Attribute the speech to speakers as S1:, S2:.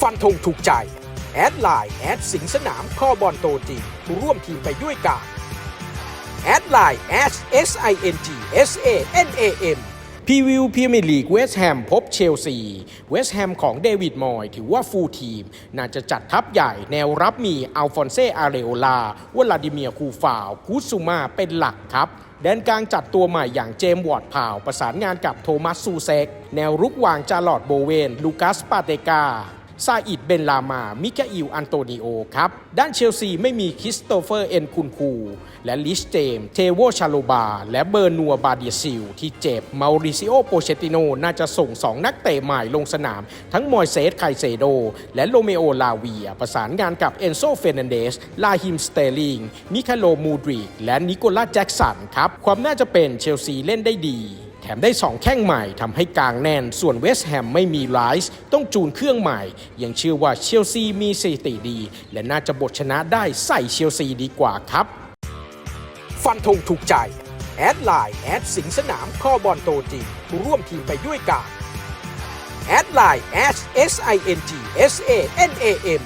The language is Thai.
S1: ฟันธงถูกใจ แอดไลน์แอดสิงสนามข้อบอลโตจริงร่วมทีมไปด้วยกันแอดไลน์ S S I N G S A N A M พีวิวพีเมียร์ลีกเวสต์แฮมพบเชลซี เวสต์แฮมของเดวิดมอยถือว่าฟูลทีม น่าจะจัดทัพใหญ่แนวรับมีอัลฟอนเซอาเรโอลาวลาดิเมียคูฟาวกูซูมาเป็นหลักครับแดนกลางจัดตัวใหม่อย่างเจมวอร์ดพาว ประสานงานกับโทมัสซูเซก แนวรุกวางจาร์ลอดโบเวน ลูกัสปาเตกา ซาอิดเบนลามา มิคาอิล อันโตนิโอ ครับ ด้านเชลซีไม่มีคริสโตเฟอร์ เอ็นคุนคู และลิชเจม เทโวชาโลบา และเบอร์นัว บาเดียซิล ที่เจ็บ มาริซิโอ โปเชติโน น่าจะส่ง 2 นักเตะใหม่ลงสนาม ทั้งมอยเซส ไคเซโด และโรเมโอ ลาเวีย ประสานงานกับเอนโซ เฟนันเดส ลาฮิม สเตลิง มิคาโล มูดริก และนิโคลัสแจ็กสัน ครับ ความน่าจะเป็นเชลซีเล่นได้ดี แถมได้ 2 แข้งใหม่ทำให้กลางแน่น ส่วนเวสต์แฮมไม่มีไรส์ต้องจูนเครื่องใหม่ ยังเชื่อว่าเชลซีมีสถิติดี และน่าจะบทชนะได้ใส่เชลซีดีกว่าครับ ฟันธงถูกใจ แอดไลน์แอดสิงสนามข้อบอลโตจริงร่วมทีมไปด้วยกันแอดไลน์ S S I N G S A N A M